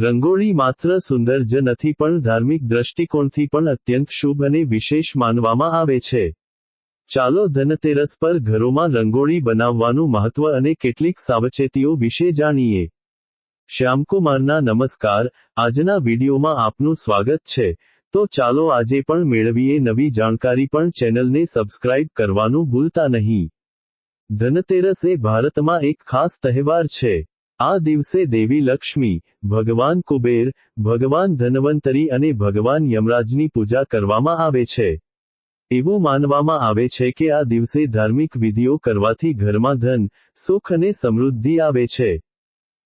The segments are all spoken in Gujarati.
રંગોળી માત્ર સુંદર જ નથી, પણ ધાર્મિક દ્રષ્ટિકોણથી પણ અત્યંત શુભ અને વિશેષ માનવામાં આવે છે. ચાલો ધનતેરસ પર ઘરોમાં રંગોળી બનાવવાનું મહત્વ અને કેટલીક સાવચેતીઓ વિશે જાણીએ. શ્યામકુમારના નમસ્કાર. આજના વિડીયોમાં આપનું સ્વાગત છે. તો ચાલો આજે પણ મેળવીએ નવી જાણકારી, પણ ચેનલને સબસ્ક્રાઇબ કરવાનું ભૂલતા નહીં. ધનતેરસ એ ભારતમાં એક ખાસ તહેવાર છે. આ દિવસે દેવી લક્ષ્મી, ભગવાન કુબેર, ભગવાન ધનવંતરી અને ભગવાન યમરાજની પૂજા કરવામાં આવે છે. એવું માનવામાં આવે છે કે આ દિવસે ધાર્મિક વિધિઓ કરવાથી ઘરમાં ધન, સુખ અને સમૃદ્ધિ આવે છે.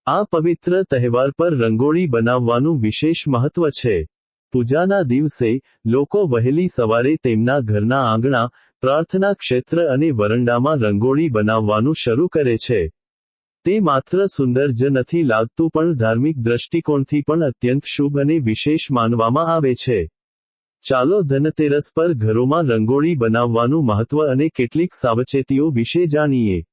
આ પવિત્ર તહેવાર પર રંગોળી બનાવવાનું વિશેષ મહત્વ છે. પૂજાના દિવસે, લોકો વહેલી સવારે તેમના ઘરના આંગણા, પ્રાર્થના ક્ષેત્ર અને વરંડામાં રંગોળી બનાવવાનું શરૂ કરે છે. તે માત્ર સુંદર જ નથી લાગતું, પણ ધાર્મિક દ્રષ્ટિકોણથી પણ અત્યંત શુભ અને વિશેષ માનવામાં આવે છે. ચાલો ધનતેરસ પર ઘરોમાં રંગોળી બનાવવાનું મહત્વ અને કેટલીક સાવચેતીઓ વિશે જાણીએ.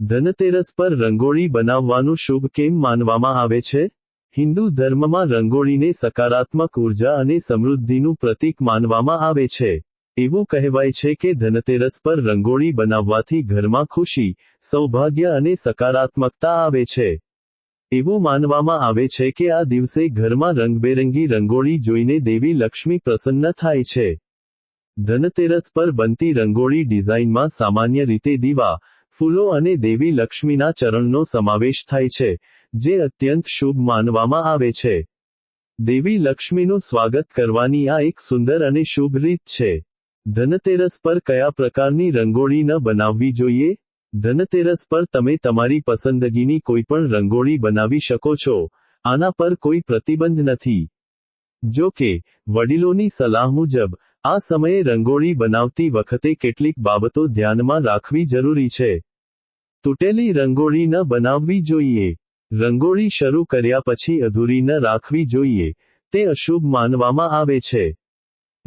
ધનતેરસ પર રંગોળી બનાવવાનું શુભ કેમ માનવામાં આવે છે? હિન્દુ ધર્મમાં રંગોળીને સકારાત્મક ઊર્જા અને સમૃદ્ધિનું પ્રતીક માનવામાં આવે છે. એવું કહેવાય છે કે ધનતેરસ પર રંગોળી બનાવવાથી ઘરમાં ખુશી, સૌભાગ્ય અને સકારાત્મકતા આવે છે. એવું માનવામાં આવે છે કે આ દિવસે ઘરમાં રંગબેરંગી રંગોળી જોઈને દેવી લક્ષ્મી પ્રસન્ન થાય છે. ધનતેરસ પર બનતી રંગોળી ડિઝાઇનમાં સામાન્ય રીતે દીવા, ફૂલો અને દેવી લક્ષ્મીના ચરણનો સમાવેશ થાય છે, જે અત્યંત શુભ માનવામાં આવે છે. દેવી લક્ષ્મીનું સ્વાગત કરવાની આ એક સુંદર અને શુભ રીત છે. ધનતેરસ પર કયા પ્રકારની રંગોળી ન બનાવવી જોઈએ? ધનતેરસ પર તમે તમારી પસંદગીની કોઈપણ રંગોળી બનાવી શકો છો. આના પર કોઈ પ્રતિબંધ નથી. જો કે, વડીલોની સલાહ મુજબ, આ સમયે રંગોળી બનાવતી વખતે કેટલીક બાબતો ધ્યાનમાં રાખવી જરૂરી છે. તૂટેલી રંગોળી ન બનાવવી જોઈએ. રંગોળી શરૂ કર્યા પછી અધૂરી ન રાખવી જોઈએ. તે અશુભ માનવામાં આવે છે.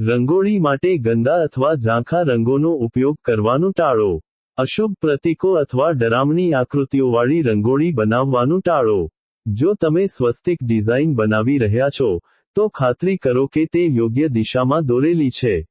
રંગોળી માટે ગંદા અથવા ઝાંખા રંગોનો ઉપયોગ કરવાનું ટાળો. અશુભ પ્રતીકો અથવા ડરામણી આકૃતિઓવાળી રંગોળી બનાવવાનું ટાળો. જો તમે સ્વસ્તિક ડિઝાઇન બનાવી રહ્યા છો, તો ખાતરી કરો કે તે યોગ્ય દિશામાં દોરેલી છે.